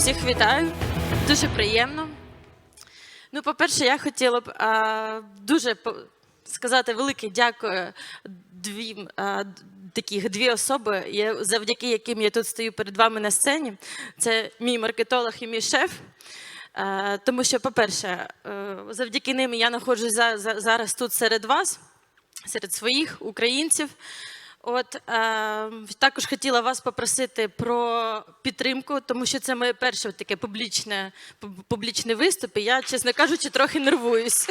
Всіх вітаю. Дуже приємно. Ну, по-перше, я хотіла б а, дуже сказати велике дякую дві, а, таких дві особи, завдяки яким я тут стою перед вами на сцені. Це мій маркетолог і мій шеф. Е, Тому що, по-перше, е, завдяки ним я за, зараз тут серед вас, серед своїх українців. От е, також хотіла вас попросити про підтримку, тому що це моє перше таке публічне, пуб- публічний виступ. І я, чесно кажучи, трохи нервуюсь.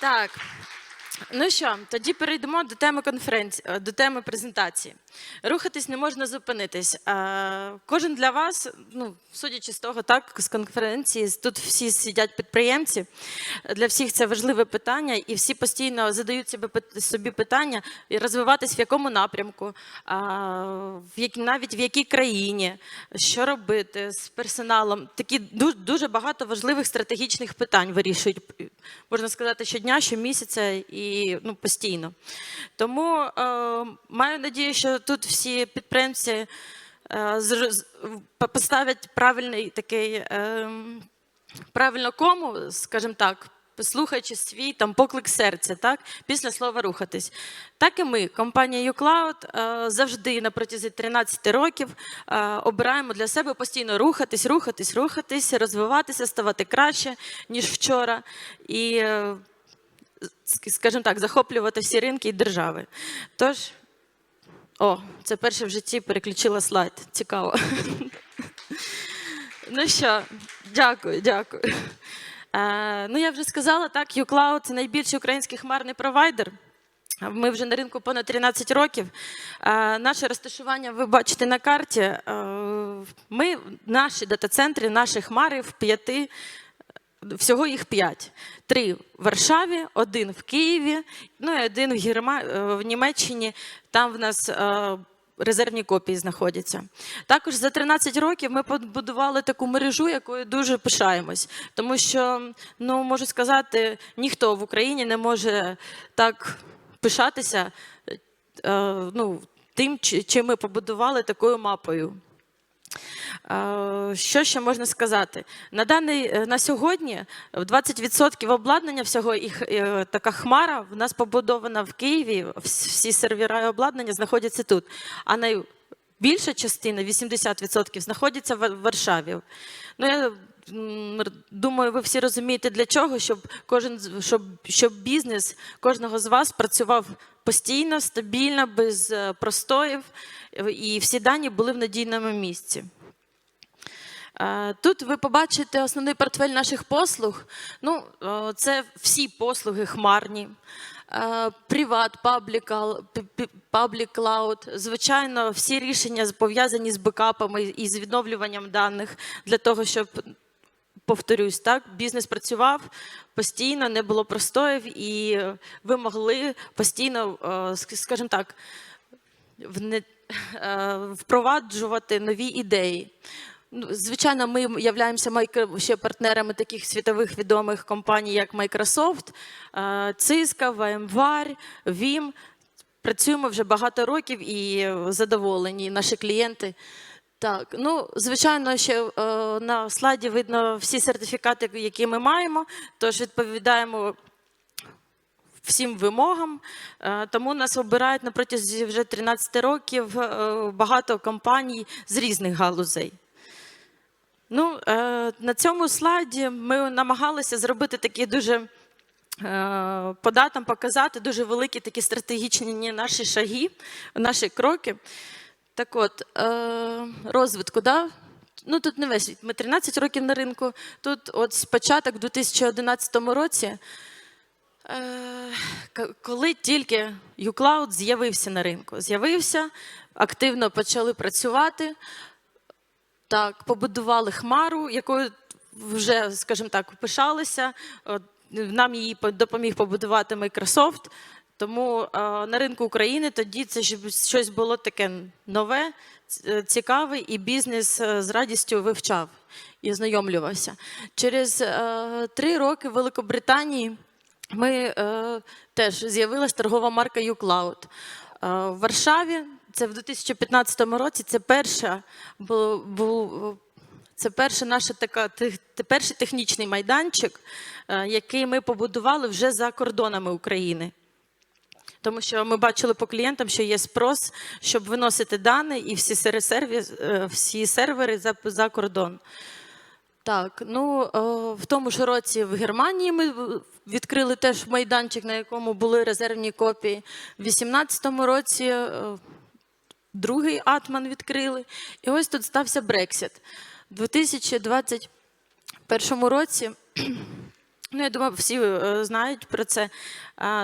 Так. Ну що, тоді перейдемо до теми конференції, до теми презентації. Рухатись не можна зупинитись. Кожен для вас, ну судячи з того, так з конференції, тут всі сидять підприємці. Для всіх це важливе питання, і всі постійно задають собі питання розвиватись в якому напрямку, навіть в якій країні, що робити з персоналом. Такі дуже, дуже багато важливих стратегічних питань вирішують, можна сказати, щодня, щомісяця і ну, постійно. Тому е, маю надію, що тут всі підприємці е, поставлять правильний такий. Е, правильно кому, скажімо так, послухаючи свій там поклик серця, так, після слова рухатись. Так і ми, компанія uCloud, е, завжди на протязі 13 років е, обираємо для себе постійно рухатись, рухатись, рухатись, розвиватися, ставати краще, ніж вчора. І, скажімо так, захоплювати всі ринки і держави. Тож, о, це перше в житті переключила слайд. Цікаво. Ну що, дякую, дякую. Е, ну, я вже сказала, так, uCloud – це найбільший український хмарний провайдер. Ми вже на ринку понад 13 років. Е, наше розташування ви бачите на карті. Е, ми, наші дата-центри, наші хмари в п'яти, всього їх п'ять. Три в Варшаві, один в Києві, ну і один в, Герма... е, в Німеччині. Там в нас е, резервні копії знаходяться. Також за 13 років ми побудували таку мережу, якою дуже пишаємось. Тому що, ну можу сказати, ніхто в Україні не може так пишатися е, ну, тим, чи- чим ми побудували такою мапою. Е, Що ще можна сказати? На даний е, на сьогодні в 20% обладнання всього і, е, така хмара в нас побудована в Києві. Всі сервіра і обладнання знаходяться тут. А найбільша частина 80% знаходиться в Варшаві. Ну я думаю, ви всі розумієте для чого, щоб кожен щоб, щоб бізнес кожного з вас працював постійно, стабільно, без е, простоїв, і всі дані були в надійному місці. Е, Тут ви побачите основний портфель наших послуг. Ну, е, це всі послуги хмарні. Приват, паблік клауд. Звичайно, всі рішення пов'язані з бекапами і з відновлюванням даних для того, щоб повторюсь, так, бізнес працював постійно, не було простоїв, і ви могли постійно, е, скажімо так, е, впроваджувати нові ідеї. Ну, Звичайно, ми являємося ще партнерами таких світових відомих компаній, як Microsoft, е, Cisco, VMware, Vim. Працюємо вже багато років і задоволені наші клієнти. Так, ну звичайно, ще е, на слайді видно всі сертифікати, які ми маємо, тож відповідаємо всім вимогам. Е, Тому нас обирають на протязі вже 13 років е, багато компаній з різних галузей. Ну, е, на цьому слайді ми намагалися зробити такі дуже е, по датам показати дуже великі такі стратегічні наші шаги, наші кроки. Так от, е, розвитку, да? ну тут не весь. Ми 13 років на ринку. Тут от в 2011 році, Е, коли тільки uCloud з'явився на ринку, з'явився, активно почали працювати. Так, побудували хмару, якою вже, скажімо так, пишалися. Нам її допоміг побудувати Microsoft. Тому е, на ринку України тоді це щось було таке нове, цікаве, і бізнес е, з радістю вивчав і ознайомлювався. Через е, три роки в Великобританії ми е, теж з'явилась торгова марка. Е, в Варшаві це в 2015 році. Це перша був це перша наша така перший технічний майданчик, е, який ми побудували вже за кордонами України. Тому що ми бачили по клієнтам, що є спрос, щоб виносити дані і всі сервіс, е, всі сервери за, за кордон. Так, ну е, в тому ж році в Германії ми відкрили теж майданчик, на якому були резервні копії. В 2018 році е, другий атман відкрили. І ось тут стався Брексит. У 2021 році. Ну, я думаю, всі е, знають про це.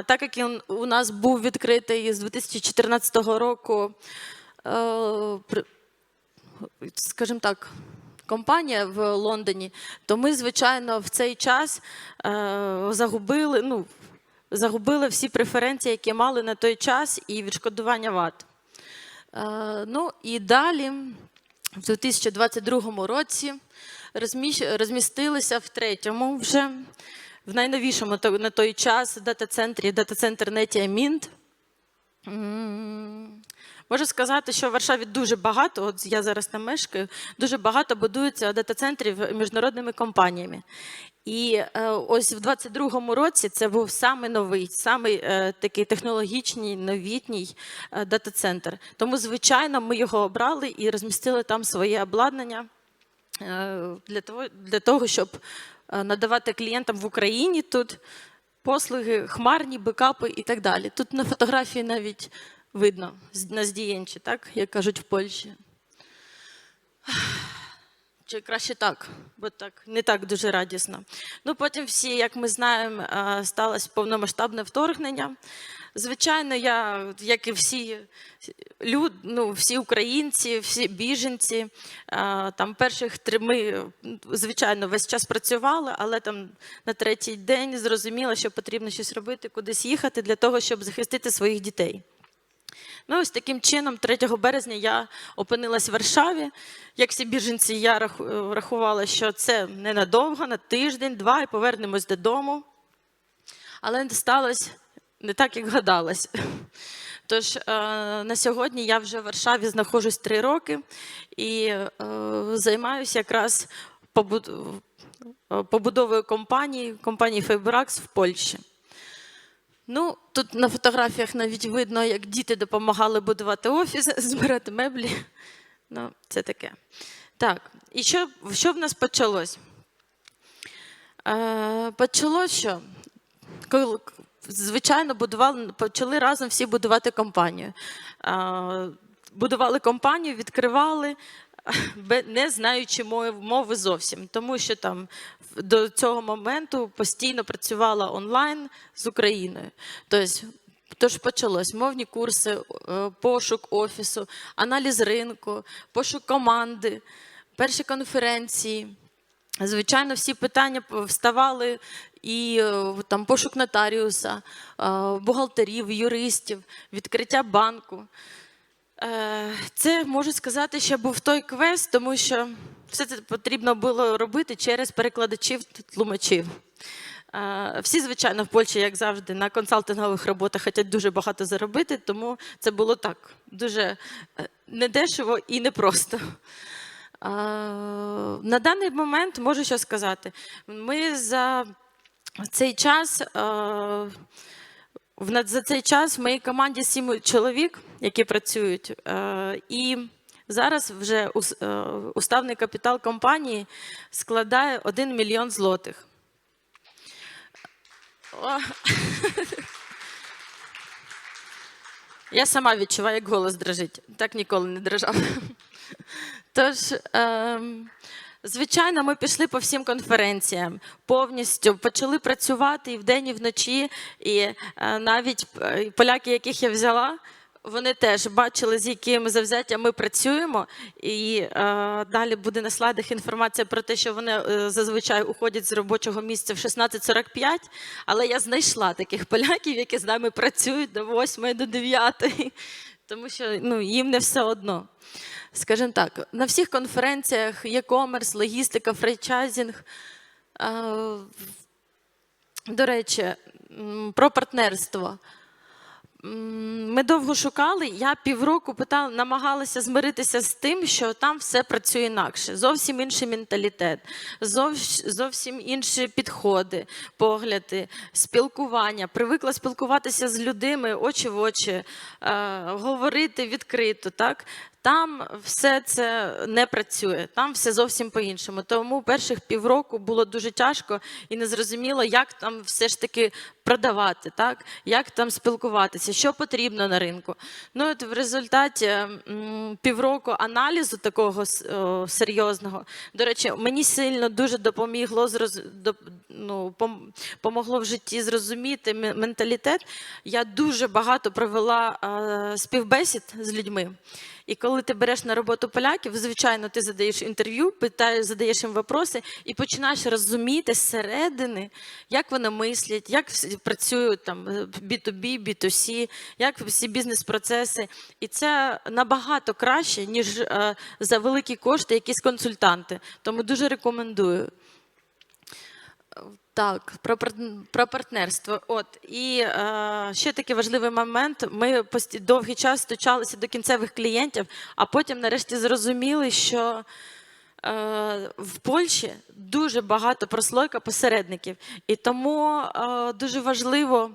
Так як він у нас був відкритий з 2014 року, е, скажімо так, компанія в Лондоні, то ми, звичайно, в цей час е, загубили, ну, загубили всі преференції, які мали на той час, і відшкодування ВАТ. Ну і далі, в 2022 році, розмістилися в третьому вже, в найновішому на той час дата-центрі, дата-центр Нетія Мінт. Можу сказати, що в Варшаві дуже багато, от я зараз там мешкаю, дуже багато будується дата-центрів міжнародними компаніями. І е, ось в 22-му році це був саме новий, самий е, такий технологічний, новітній е, дата-центр. Тому, звичайно, ми його обрали і розмістили там своє обладнання для того, для того щоб е, надавати клієнтам в Україні тут послуги, хмарні, бекапи і так далі. Тут на фотографії навіть видно на здієнчі, так, як кажуть в Польщі. Чи краще так, бо так не так дуже радісно. Ну потім всі, як ми знаємо, е, сталося повномасштабне вторгнення. Звичайно, я, як і всі люд, ну, всі українці, всі біженці, е, там перших три ми, звичайно, весь час працювали, але там на третій день зрозуміло, що потрібно щось робити, кудись їхати для того, щоб захистити своїх дітей. Ну, ось таким чином, 3 березня я опинилась в Варшаві. Як всі біженці, я рахувала, що це ненадовго, на тиждень, два, і повернемось додому. Але сталося не так, як гадалось. Тож е, на сьогодні я вже в Варшаві знаходжусь три роки і е, займаюся якраз е, побудовою компанії, компанії Fabrax в Польщі. Ну, тут на фотографіях навіть видно, як діти допомагали будувати офіс, збирати меблі. Ну, це таке. Так, і що, що в нас почалось? Е, почалось що? Звичайно, будували, почали разом всі будувати компанію. Будували компанію, відкривали, не знаючи мови зовсім, тому що там до цього моменту постійно працювала онлайн з Україною. Тобто, Тож почалось мовні курси, е, пошук офісу, аналіз ринку, пошук команди, перші конференції. Звичайно, всі питання вставали і е, там пошук нотаріуса, е, бухгалтерів, юристів, відкриття банку. Е, Це можу сказати, що був той квест, тому що все це потрібно було робити через перекладачів тлумачів. Всі, звичайно, в Польщі, як завжди, на консалтингових роботах хочуть дуже багато заробити, тому це було так дуже недешево і непросто. На даний момент можу що сказати. Ми за цей час. е, за цей час в моїй команді сім чоловік, які працюють, е, і зараз вже е, уставний капітал компанії складає 1 мільйон злотих. Я сама відчуваю, як голос дрожить. Так ніколи не дрожав. Тож, ем, звичайно, ми пішли по всім конференціям повністю, почали працювати і вдень, і вночі. І е, навіть е, поляки, яких я взяла, вони теж бачили, з яким завзяттям ми працюємо. І е, далі буде на слайдах інформація про те, що вони е, зазвичай уходять з робочого місця в 16.45. Але я знайшла таких поляків, які з нами працюють до 8 до 9, тому що ну, їм не все одно. Скажімо так, на всіх конференціях e-commerce, логістика, франчайзинг. е, До речі, про партнерство. Ми довго шукали. Я півроку питала, намагалася змиритися з тим, що там все працює інакше. Зовсім інший менталітет, зовсім інші підходи, погляди, спілкування. Привикла спілкуватися з людьми очі в очі, говорити відкрито. Так? Там все це не працює, там все зовсім по-іншому. Тому перших півроку було дуже тяжко і не зрозуміло, як там все ж таки продавати, так? як там спілкуватися, що потрібно на ринку. Ну, от в результаті півроку аналізу такого о, серйозного, до речі, мені сильно дуже допомігло зроз... ну, пом- помогло в житті зрозуміти менталітет. Я дуже багато провела е, співбесід з людьми. І коли ти береш на роботу поляків, звичайно, ти задаєш інтерв'ю, питаєш, задаєш їм вопроси і починаєш розуміти зсередини, як вони мислять, як працюють там е, B2B, B2C, як всі бізнес-процеси. І це набагато краще, ніж е, за великі кошти якісь консультанти. Тому дуже рекомендую. Так, про, про партнерство. От і е, ще такий важливий момент. Ми довгий час стучалися до кінцевих клієнтів, а потім нарешті зрозуміли, що е, в Польщі дуже багато прослойка посередників, і тому е, дуже важливо.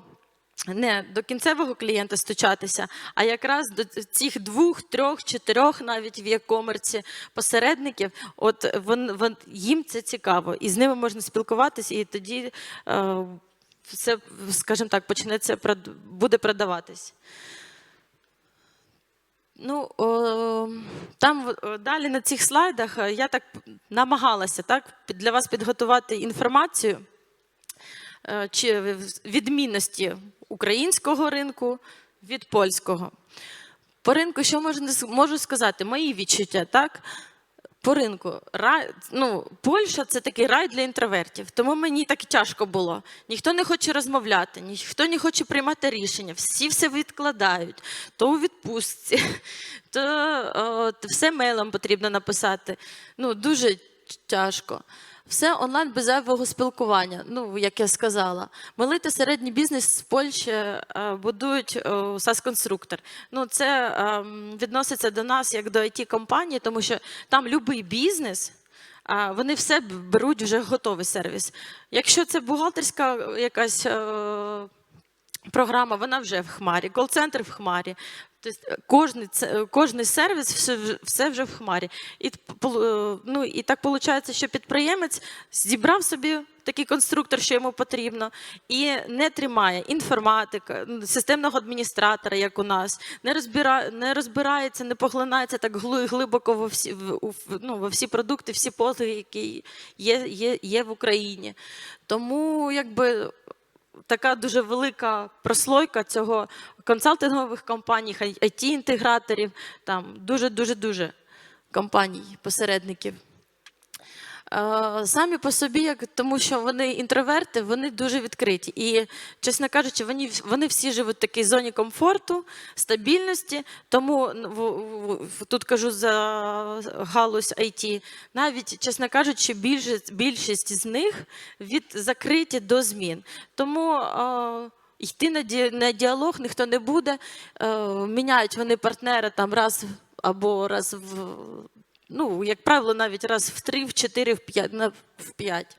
Не до кінцевого клієнта стучатися, а якраз до цих двох, трьох, чотирьох навіть в e-commerce посередників, от вон, вон, їм це цікаво, і з ними можна спілкуватися, і тоді е, все, скажімо так, почнеться буде продаватись. Ну, о, там о, далі на цих слайдах е, я так намагалася так, для вас підготувати інформацію відмінності українського ринку від польського. По ринку, що можу, можу сказати? Мої відчуття, так? По ринку, рай, ну, Польща це такий рай для інтровертів, тому мені так тяжко було. Ніхто не хоче розмовляти, ніхто не хоче приймати рішення, всі все відкладають, то у відпустці, то о, все мейлом потрібно написати. Ну, дуже тяжко. Все онлайн без зайвого спілкування. Ну, як я сказала, малий та середній бізнес з Польщі е, будують sas конструктор Ну, це е, відноситься до нас як до it компанії тому що там будь-який бізнес. а, Вони все беруть вже готовий сервіс. Якщо це бухгалтерська якась е, програма, вона вже в хмарі, кол-центр в хмарі. Тобто це- кожний сервіс все, все вже в хмарі. І, е, ну, і так виходить, що підприємець зібрав собі такий конструктор, що йому потрібно, і не тримає інформатика, системного адміністратора, як у нас, не, розбира, не розбирається, не поглинається так глибоко во всі, в- ну, во всі продукти, всі послуги, які є, є, є в Україні. Тому якби така дуже велика прослойка цього консалтингових компаній, IT-інтеграторів, там дуже-дуже-дуже компаній, посередників. Е, Самі по собі, як тому що вони інтроверти, вони дуже відкриті. І, чесно кажучи, вони, вони всі живуть в такій зоні комфорту, стабільності. Тому тут кажу за галузь IT, навіть, чесно кажучи, більшість, більшість з них від закриті до змін. Тому е, йти на, ді, на діалог ніхто не буде. Е, міняють вони партнера там раз або раз в ну, як правило, навіть раз в три, в чотири, в п'ять на в п'ять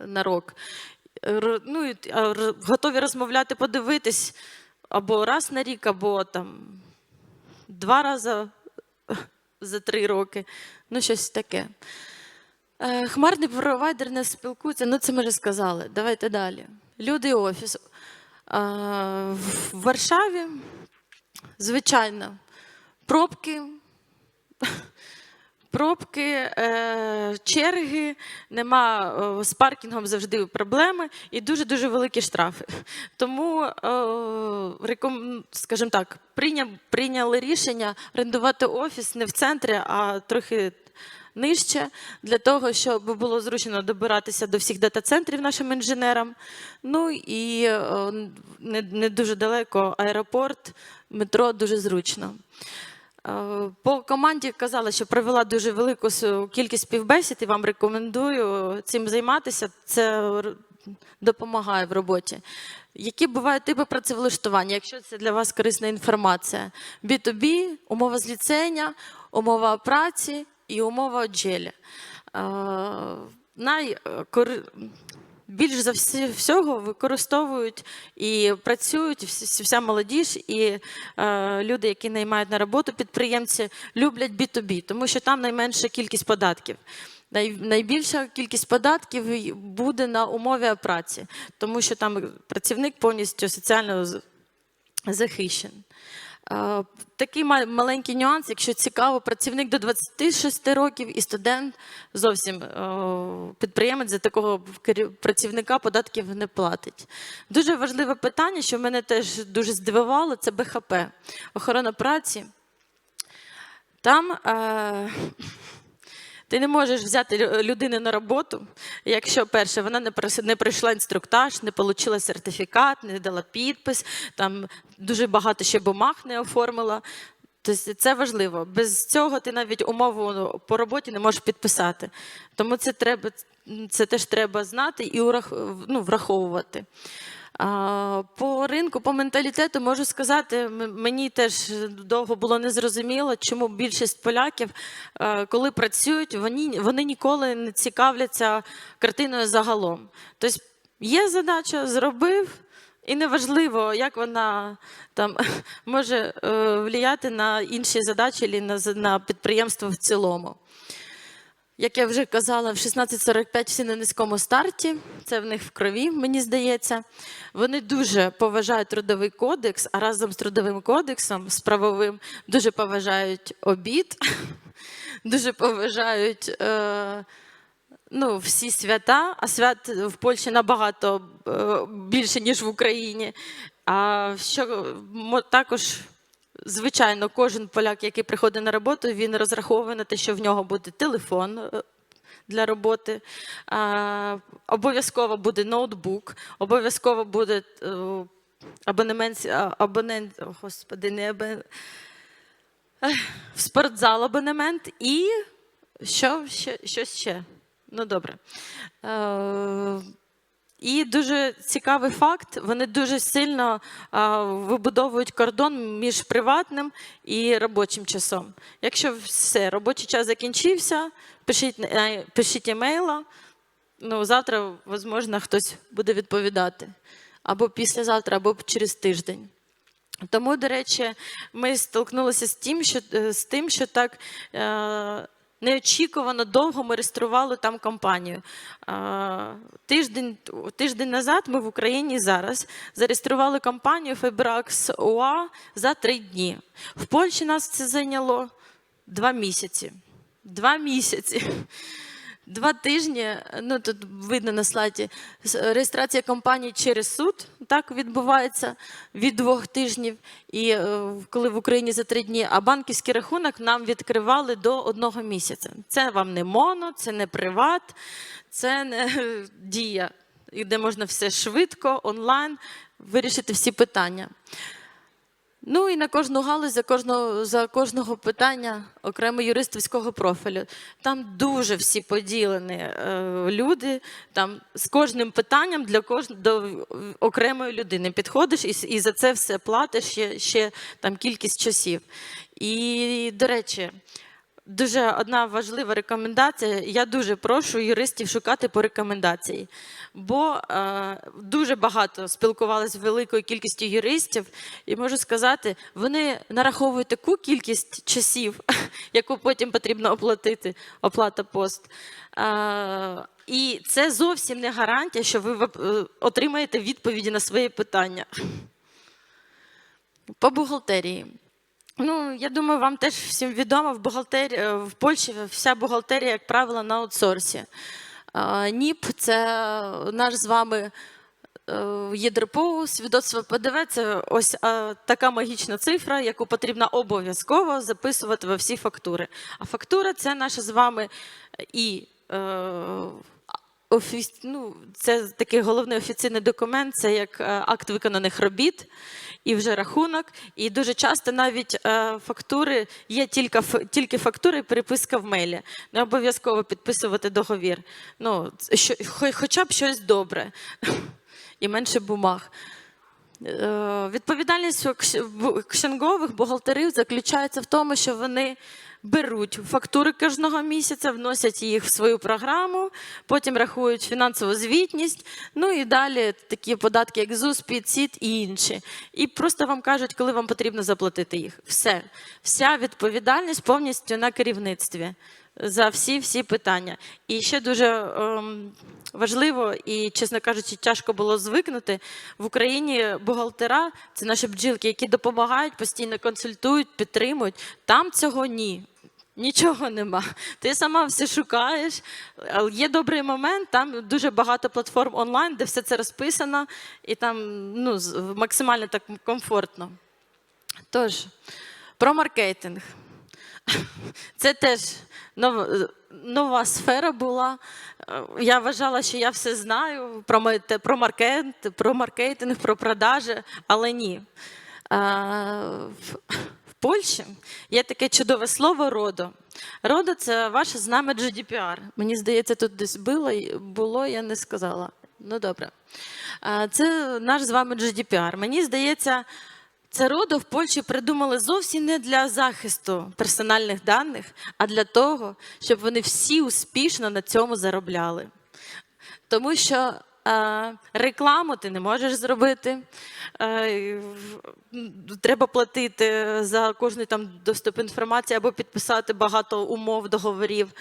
на рок. Ну, і, готові розмовляти, подивитись або раз на рік, або там два рази за три роки. Ну, щось таке. Е, Хмарний провайдер не спілкується, ну це ми вже сказали. Давайте далі. Люди офісу. Е, В Варшаві, звичайно, пробки. Пробки, е, черги, нема е, з паркінгом завжди проблеми і дуже дуже великі штрафи. Тому, е, скажімо так, прийняли рішення орендувати офіс не в центрі, а трохи нижче, для того, щоб було зручно добиратися до всіх дата-центрів нашим інженерам. Ну і не, не дуже далеко аеропорт, метро дуже зручно. Е, По команді казала, що провела дуже велику кількість співбесід і вам рекомендую цим займатися. Це допомагає в роботі. Які бувають типи працевлаштування, якщо це для вас корисна інформація? B2B, умова зліцення, умова праці і умова джелі. Най, кори- більш за всі, всього використовують і працюють всі- вся молодіж і е, люди, які наймають на роботу, підприємці люблять B2B, тому що там найменша кількість податків. Найбільша кількість податків буде на умові праці, тому що там працівник повністю соціально захищений. Е, Такий маленький нюанс, якщо цікаво, працівник до 26 років і студент зовсім е, підприємець за такого працівника податків не платить. Дуже важливе питання, що мене теж дуже здивувало, це БХП, охорона праці. Там е, ти не можеш взяти лю- людину на роботу, якщо перше вона не не пройшла інструктаж, не отримала сертифікат, не дала підпис, там дуже багато ще бумаг не оформила. Тобто це важливо. Без цього ти навіть умову по роботі не можеш підписати. Тому це треба, це теж треба знати і ну, враховувати. По ринку, по менталітету можу сказати, мені теж довго було незрозуміло, чому більшість поляків, е, коли працюють, вони, вони ніколи не цікавляться картиною загалом. Тобто є задача, зробив, і неважливо, як вона там може е, впливати на інші задачі на, на підприємство в цілому. Як я вже казала, в 16.45 всі на низькому старті, це в них в крові, мені здається. Вони дуже поважають трудовий кодекс, а разом з трудовим кодексом, з правовим, дуже поважають обід, дуже поважають е, ну, всі свята, а свят в Польщі набагато е, більше, ніж в Україні. А що також Звичайно, кожен поляк, який приходить на роботу, він розраховує на те, що в нього буде телефон е, для роботи, обов'язково буде ноутбук, обов'язково буде е, абонемент, абонент, господи, не абонент, в спортзал абонемент і що ще, щось ще. Ну, добре. І дуже цікавий факт: вони дуже сильно а, вибудовують кордон між приватним і робочим часом. Якщо все, робочий час закінчився, пишіть, е, пишіть емейла, ну, завтра, можливо, хтось буде відповідати. Або післязавтра, або через тиждень. Тому, до речі, ми столкнулися з тим, що, е, з тим, що так е, неочікувано довго ми реєстрували там компанію. Тиждень, тиждень назад ми в Україні зараз зареєстрували компанію Fabrax UA за три дні. В Польщі нас це зайняло два місяці. Два місяці. Два тижні, ну тут видно на слайді, реєстрація компанії через суд так відбувається від двох тижнів. І е, коли в Україні за три дні, а банківський рахунок нам відкривали до одного місяця. Це вам не моно, це не приват, це не е, дія, де можна все швидко, онлайн вирішити всі питання. Ну і на кожну галузь за кожного, за кожного питання окремо юристівського профілю. Там дуже всі поділені е, люди. Там з кожним питанням для кож... до окремої людини підходиш і, і за це все платиш ще, ще там кількість часів. І, до речі, Дуже одна важлива рекомендація. Я дуже прошу юристів шукати по рекомендації, бо е, дуже багато спілкувалися з великою кількістю юристів, і можу сказати, вони нараховують таку кількість часів, яку потім потрібно оплатити, оплата пост. Е, і це зовсім не гарантія, що ви е, отримаєте відповіді на свої питання. По бухгалтерії. Ну, я думаю, вам теж всім відомо, в бухгалтерії е, в Польщі вся бухгалтерія, як правило, на аутсорсі. НІП це наш з вами е, ЄДРПО, свідоцтво ПДВ це ось така магічна цифра, яку потрібно обов'язково записувати во всі фактури. А фактура це наша з вами і е, офіс... ну, це такий головний офіційний документ, це як акт виконаних робіт і вже рахунок. І дуже часто навіть е, фактури є тільки, ф- тільки фактури і переписка в мейлі. Не обов'язково підписувати договір. Ну, що, хо- хоча б щось добре і менше бумаг. Е, Відповідальність кшенгових бухгалтерів заключається в тому, що вони беруть фактури кожного місяця, вносять їх в свою програму, потім рахують фінансову звітність, ну і далі такі податки, як ЗУС, ПІДСІД і інші. І просто вам кажуть, коли вам потрібно заплатити їх. Все. Вся відповідальність повністю на керівництві за всі всі питання. І ще дуже ем, важливо і, чесно кажучи, тяжко було звикнути. В Україні бухгалтера це наші бджілки, які допомагають, постійно консультують, підтримують. Там цього ні. Нічого нема. Ти сама все шукаєш. Є добрий момент, там дуже багато платформ онлайн, де все це розписано, і там ну, максимально так комфортно. Тож, про маркетинг. Це теж нова, сфера була. Я вважала, що я все знаю про, ме- про, маркет, про маркетинг, про продажі, але ні. Польщі є таке чудове слово родо. Родо це ваше знаме GDPR. Мені здається, тут десь було, було я не сказала. Ну добре. Це наш з вами GDPR. Мені здається, це родо в Польщі придумали зовсім не для захисту персональних даних, а для того, щоб вони всі успішно на цьому заробляли. Тому що рекламу ти не можеш зробити, треба платити за кожний там доступ інформації або підписати багато умов, договорів.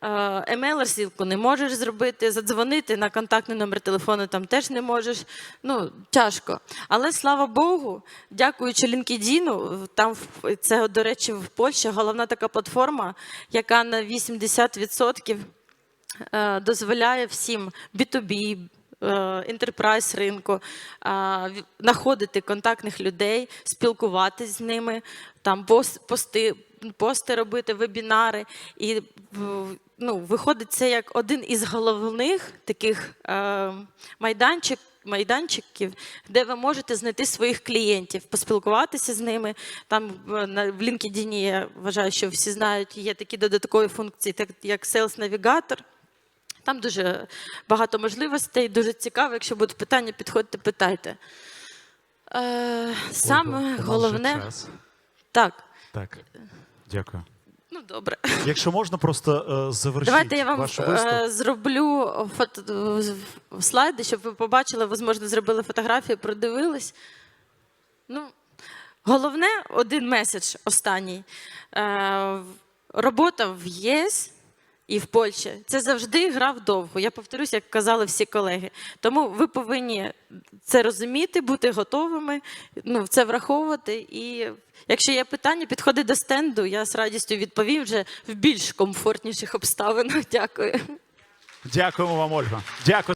Емейл-розсилку не можеш зробити, задзвонити на контактний номер телефону там теж не можеш. Ну, тяжко. Але слава Богу, дякуючи LinkedIn, там це, до речі, в Польщі головна така платформа, яка на 80% е, дозволяє всім B2B, е, enterprise ринку е, знаходити контактних людей, спілкуватись з ними, там пости, пости робити, вебінари. І ну, виходить це як один із головних таких е, майданчик, майданчиків, де ви можете знайти своїх клієнтів, поспілкуватися з ними. Там на- в LinkedIn, я вважаю, що всі знають, є такі додаткові функції, так як Sales Navigator. Там дуже багато можливостей, дуже цікаво. Якщо будуть питання, підходьте, питайте. Е, саме головне. Так, Так, дякую. ну добре. Якщо можна, просто е, завершіть Давайте я вам е, зроблю фото, слайди, щоб ви побачили, можливо, зробили фотографію, продивились. Ну, головне, один меседж останній. Е, робота в ЄС і в Польщі це завжди гра вдовго. Я повторюсь, як казали всі колеги. Тому ви повинні це розуміти, бути готовими, ну, це враховувати. І якщо є питання, підходи до стенду, я з радістю відповім вже в більш комфортніших обставинах. Дякую. Дякуємо вам, Ольга. Дякую.